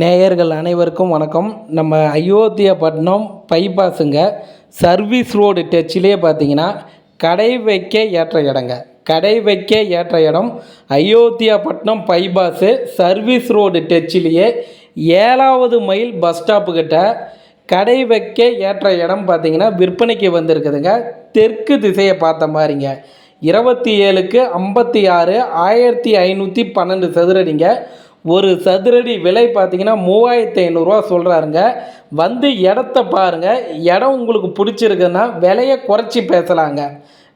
நேயர்கள் அனைவருக்கும் வணக்கம். நம்ம அயோத்தியாப்பட்டினம் பைபாஸுங்க சர்வீஸ் ரோடு டச்சிலே பார்த்தீங்கன்னா கடை வைக்க ஏற்ற இடங்க. கடை வைக்க ஏற்ற இடம் அயோத்தியாப்பட்டினம் பைபாஸு சர்வீஸ் ரோடு டச்சிலேயே ஏழாவது மைல் பஸ் ஸ்டாப்புக்கிட்ட கடை வைக்க ஏற்ற இடம் பார்த்தீங்கன்னா விற்பனைக்கு வந்திருக்குதுங்க. தெற்கு திசையை பார்த்த மாதிரிங்க. இருபத்தி ஏழுக்கு ஐம்பத்தி ஆறு ஆயிரத்தி ஐநூற்றி பன்னெண்டு சதுரடிங்க. ஒரு சதுரடி விலை பார்த்தீங்கன்னா மூவாயிரத்தி ஐநூறுரூவா சொல்கிறாருங்க வந்து இடத்த பாருங்கள் இடம் உங்களுக்கு பிடிச்சிருக்குன்னா விலையை குறைச்சி பேசலாங்க.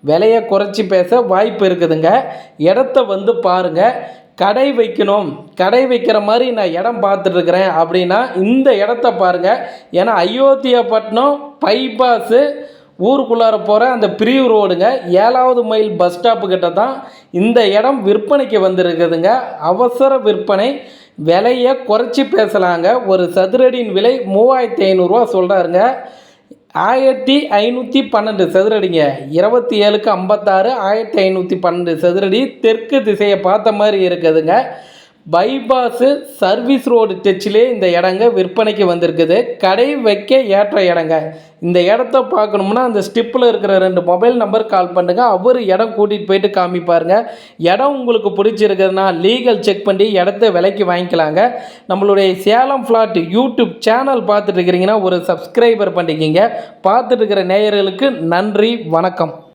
விலையை குறைச்சி பேச வாய்ப்பு இருக்குதுங்க. இடத்த வந்து பாருங்கள் கடை வைக்கணும். கடை வைக்கிற மாதிரி நான் இடம் பார்த்துட்ருக்குறேன் அப்படின்னா இந்த இடத்த பாருங்கள் ஏன்னா அயோத்தியாப்பட்டினம் பைபாஸு ஊருக்குள்ளார போகிற அந்த பிரிவு ரோடுங்க ஏழாவது மைல் பஸ் ஸ்டாப்பு கிட்ட தான் இந்த இடம் விற்பனைக்கு வந்திருக்குதுங்க. அவசர விற்பனை விலையை குறைச்சி பேசலாங்க. ஒரு சதுரடியின் விலை மூவாயிரத்தி ஐநூறுரூவா சொல்கிறாருங்க ஆயிரத்தி ஐநூற்றி பன்னெண்டு சதுரடிங்க. இருபத்தி ஏழுக்கு ஐம்பத்தாறு ஆயிரத்தி ஐநூற்றி பன்னெண்டு சதுரடி தெற்கு திசையை பார்த்த மாதிரி இருக்குதுங்க. பைபாஸு சர்வீஸ் ரோடு டச்சிலே இந்த இடங்க விற்பனைக்கு வந்திருக்குது. கடை வைக்க ஏற்ற இடங்க. இந்த இடத்த பார்க்கணும்னா அந்த ஸ்டிப்பில் இருக்கிற ரெண்டு மொபைல் நம்பர் கால் பண்ணுங்கள் அவர் இடம் கூட்டிகிட்டு போயிட்டு காமிப்பாருங்க. இடம் உங்களுக்கு பிடிச்சிருக்குதுன்னா லீகல் செக் பண்ணி இடத்த விலைக்கு வாங்கிக்கலாங்க. நம்மளுடைய சேலம் ஃப்ளாட் யூடியூப் சேனல் பார்த்துட்டு இருக்கிறீங்கன்னா ஒரு சப்ஸ்கிரைபர் பண்ணிக்கிங்க. பார்த்துட்டு இருக்கிற நேயர்களுக்கு நன்றி வணக்கம்.